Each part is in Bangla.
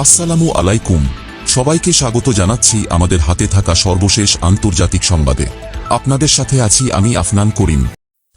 আসসালামু আলাইকুম। সবাইকে স্বাগত জানাচ্ছি আমাদের হাতে থাকা সর্বশেষ আন্তর্জাতিক সংবাদে। আপনাদের সাথে আছি আমি আফনান করিম।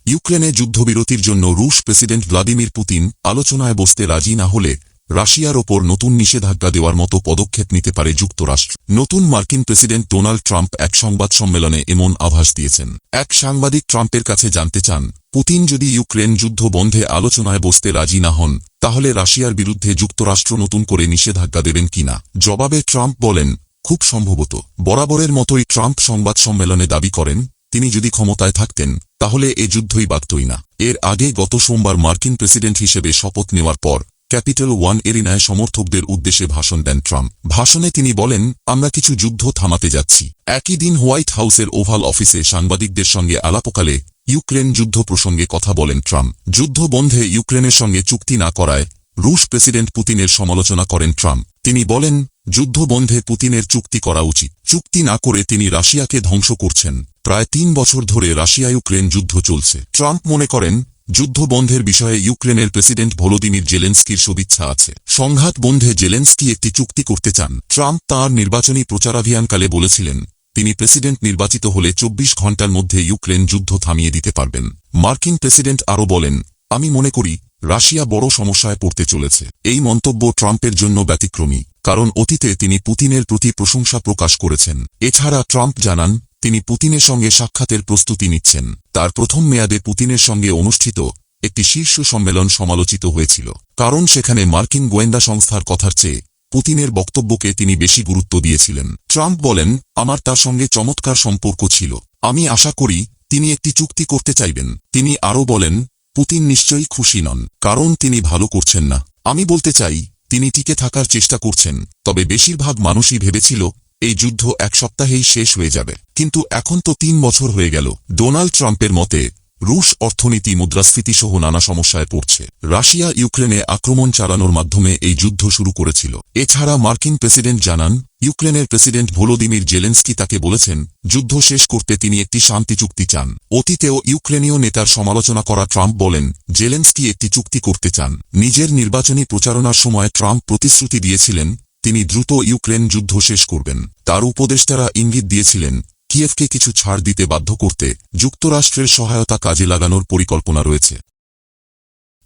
ইউক্রেনে যুদ্ধবিরতির জন্য রুশ প্রেসিডেন্ট ভ্লাদিমির পুতিন আলোচনায় বসতে রাজি না হলে রাশিয়ার ওপর নতুন নিষেধাজ্ঞা দেওয়ার মতো পদক্ষেপ নিতে পারে যুক্তরাষ্ট্র। নতুন মার্কিন প্রেসিডেন্ট ডোনাল্ড ট্রাম্প এক সংবাদ সম্মেলনে এমন আভাস দিয়েছেন। এক সাংবাদিক ট্রাম্পের কাছে জানতে চান, পুতিন যদি ইউক্রেন যুদ্ধ বন্ধে আলোচনায় বসতে রাজি না হন, তাহলে রাশিয়ার বিরুদ্ধে যুক্তরাষ্ট্র নতুন করে নিষেধাজ্ঞা দেবেন কিনা? জবাবে ট্রাম্প বলেন, খুব সম্ভবত। বরাবরের মতোই ট্রাম্প সংবাদ সম্মেলনে দাবি করেন, তিনি যদি ক্ষমতায় থাকতেন, তাহলে এ যুদ্ধই বাগতই না। এর আগে গত সোমবার মার্কিন প্রেসিডেন্ট হিসেবে শপথ নেওয়ার পর ক্যাপিটাল ওয়ান এরিনায় সমর্থকদের উদ্দেশ্যে ভাষণ দেন ট্রাম্প। ভাষণে তিনি বলেন, আমরা কিছু যুদ্ধ থামাতে যাচ্ছি। একই দিন হোয়াইট হাউসের ওভাল অফিসে সাংবাদিকদের সঙ্গে আলাপকালে ইউক্রেন যুদ্ধ প্রসঙ্গে কথা বলেন ট্রাম্প। যুদ্ধ বন্ধে ইউক্রেনের সঙ্গে চুক্তি না করায় রুশ প্রেসিডেন্ট পুতিনের সমালোচনা করেন ট্রাম্প। তিনি বলেন, যুদ্ধ বন্ধে পুতিনের চুক্তি করা উচিত। চুক্তি না করে তিনি রাশিয়াকে ধ্বংস করছেন। প্রায় তিন বছর ধরে রাশিয়া ইউক্রেন যুদ্ধ চলছে। ট্রাম্প মনে করেন যুদ্ধ বন্ধের বিষয়ে ইউক্রেনের প্রেসিডেন্ট ভলোদিমির জেলেন্সকির সদিচ্ছা আছে। সংঘাত বন্ধে জেলেন্সকি একটি চুক্তি করতে চান। ট্রাম্প তাঁর নির্বাচনী প্রচারাভিযানকালে বলেছিলেন, তিনি প্রেসিডেন্ট নির্বাচিত হলে চব্বিশ ঘণ্টার মধ্যে ইউক্রেন যুদ্ধ থামিয়ে দিতে পারবেন। মার্কিন প্রেসিডেন্ট আরও বলেন, আমি মনে করি, রাশিয়া বড় সমস্যায় পড়তে চলেছে। এই মন্তব্য ট্রাম্পের জন্য ব্যতিক্রমী, কারণ অতীতে তিনি পুতিনের প্রতি প্রশংসা প্রকাশ করেছেন। এছাড়া ট্রাম্প জানান তিনি পুতিনের সঙ্গে সাক্ষাতের প্রস্তুতি নিচ্ছেন। তার প্রথম মেয়াদে পুতিনের সঙ্গে অনুষ্ঠিত একটি শীর্ষ সম্মেলন সমালোচিত হয়েছিল, কারণ সেখানে মার্কিন গোয়েন্দা সংস্থার কথার চেয়ে পুতিনের বক্তব্যকে তিনি বেশি গুরুত্ব দিয়েছিলেন। ট্রাম্প বলেন, আমার তার সঙ্গে চমৎকার সম্পর্ক ছিল। আমি আশা করি, তিনি একটি চুক্তি করতে চাইবেন। তিনি আরও বলেন, পুতিন নিশ্চয়ই খুশি নন, কারণ তিনি ভালো করছেন না। আমি বলতে চাই, তিনি টিকে থাকার চেষ্টা করছেন, তবে বেশিরভাগ মানুষই ভেবেছিল এই যুদ্ধ এক সপ্তাহেই শেষ হয়ে যাবে। কিন্তু এখন তো তিন বছর হয়ে গেল। ডোনাল্ড ট্রাম্পের মতে, রুশ অর্থনীতি মুদ্রাস্ফীতি সহ নানা সমস্যায় পড়ছে। রাশিয়া ইউক্রেনে আক্রমণ চালানোর মাধ্যমে এই যুদ্ধ শুরু করেছিল। এছাড়া মার্কিন প্রেসিডেন্ট জানান, ইউক্রেনের প্রেসিডেন্ট ভোলোদিমির জেলেন্সকি তাকে বলেছেন, যুদ্ধ শেষ করতে তিনি একটি শান্তি চুক্তি চান। অতীতেও ইউক্রেনীয় নেতার সমালোচনা করা ট্রাম্প বলেন, জেলেন্সকি একটি চুক্তি করতে চান। নিজের নির্বাচনী প্রচারণার সময় ট্রাম্প প্রতিশ্রুতি দিয়েছিলেন তিনি দ্রুত ইউক্রেন যুদ্ধ শেষ করবেন। তার উপদেষ্টারা ইঙ্গিত দিয়েছিলেন কিয়েফকে কিছু ছাড় দিতে বাধ্য করতে যুক্তরাষ্ট্রের সহায়তা কাজে লাগানোর পরিকল্পনা রয়েছে।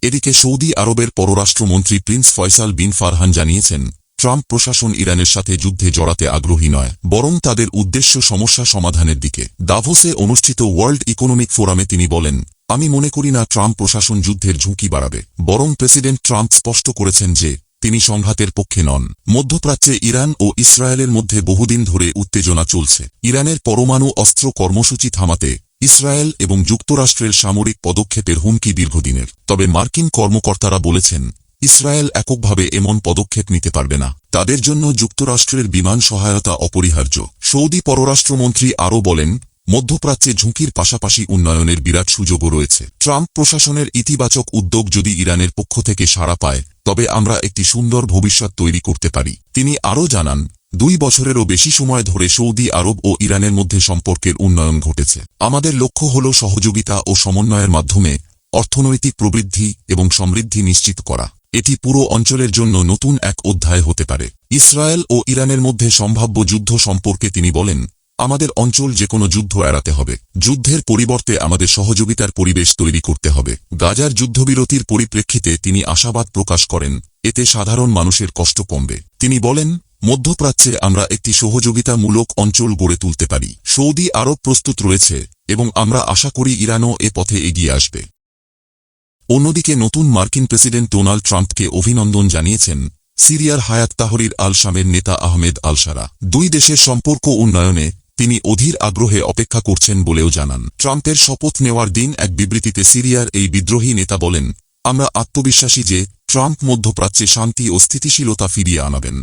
এদিকে সৌদি আরবের পররাষ্ট্রমন্ত্রী প্রিন্স ফয়সাল বিন ফারহান জানিয়েছেন, ট্রাম্প প্রশাসন ইরানের সাথে যুদ্ধে জড়াতে আগ্রহী নয়, বরং তাদের উদ্দেশ্য সমস্যা সমাধানের দিকে। দাভোসে অনুষ্ঠিত ওয়ার্ল্ড ইকোনমিক ফোরামে তিনি বলেন, আমি মনে করি না ট্রাম্প প্রশাসন যুদ্ধের ঝুঁকি বাড়াবে, বরং প্রেসিডেন্ট ট্রাম্প স্পষ্ট করেছেন যে তিনি সংঘাতের পক্ষে নন। মধ্যপ্রাচ্যে ইরান ও ইসরায়েলের মধ্যে বহুদিন ধরে উত্তেজনা চলছে। ইরানের পরমাণু অস্ত্র কর্মসূচি থামাতে ইসরায়েল এবং যুক্তরাষ্ট্রের সামরিক পদক্ষেপের হুমকি দীর্ঘদিনের। তবে মার্কিন কর্মকর্তারা বলেছেন, ইসরায়েল এককভাবে এমন পদক্ষেপ নিতে পারবে না। তাদের জন্য যুক্তরাষ্ট্রের বিমান সহায়তা অপরিহার্য। সৌদি পররাষ্ট্রমন্ত্রী আরও বলেন মধ্যপ্রাচ্যে ঝুঁকির পাশাপাশি উন্নয়নের বিরাট সুযোগও রয়েছে। ট্রাম্প প্রশাসনের ইতিবাচক উদ্যোগ যদি ইরানের পক্ষ থেকে সাড়া পায়, তবে আমরা একটি সুন্দর ভবিষ্যৎ তৈরি করতে পারি। তিনি আরও জানান, দুই বছরেরও বেশি সময় ধরে সৌদি আরব ও ইরানের মধ্যে সম্পর্কের উন্নয়ন ঘটেছে। আমাদের লক্ষ্য হল সহযোগিতা ও সমন্বয়ের মাধ্যমে অর্থনৈতিক প্রবৃদ্ধি এবং সমৃদ্ধি নিশ্চিত করা। এটি পুরো অঞ্চলের জন্য নতুন এক অধ্যায় হতে পারে। ইসরায়েল ও ইরানের মধ্যে সম্ভাব্য যুদ্ধ সম্পর্কে তিনি বলেন আমাদের অঞ্চল যে কোনো যুদ্ধ এড়াতে হবে। যুদ্ধের পরিবর্তে আমাদের সহযোগিতার পরিবেশ তৈরি করতে হবে। গাজার যুদ্ধবিরতির পরিপ্রেক্ষিতে তিনি আশাবাদ প্রকাশ করেন, এতে সাধারণ মানুষের কষ্ট কমবে। তিনি বলেন, মধ্যপ্রাচ্যে আমরা একটি সহযোগিতামূলক অঞ্চল গড়ে তুলতে পারি। সৌদি আরব প্রস্তুত রয়েছে, এবং আমরা আশা করি ইরানও এ পথে এগিয়ে আসবে। অন্যদিকে নতুন মার্কিন প্রেসিডেন্ট ডোনাল্ড ট্রাম্পকে অভিনন্দন জানিয়েছেন, সিরিয়ার হায়াত তাহরির আল শামের নেতা আহমেদ আলসারা। দুই দেশের সম্পর্ক উন্নয়নে তিনি অধীর আগ্রহে অপেক্ষা করছেন বলেও জানান। ট্রাম্পের শপথ নেওয়ার দিন এক বিবৃতিতে সিরিয়ার এই বিদ্রোহী নেতা বলেন, আমরা আত্মবিশ্বাসী যে ট্রাম্প মধ্যপ্রাচ্যে শান্তি ও স্থিতিশীলতা ফিরিয়ে আনাবেন।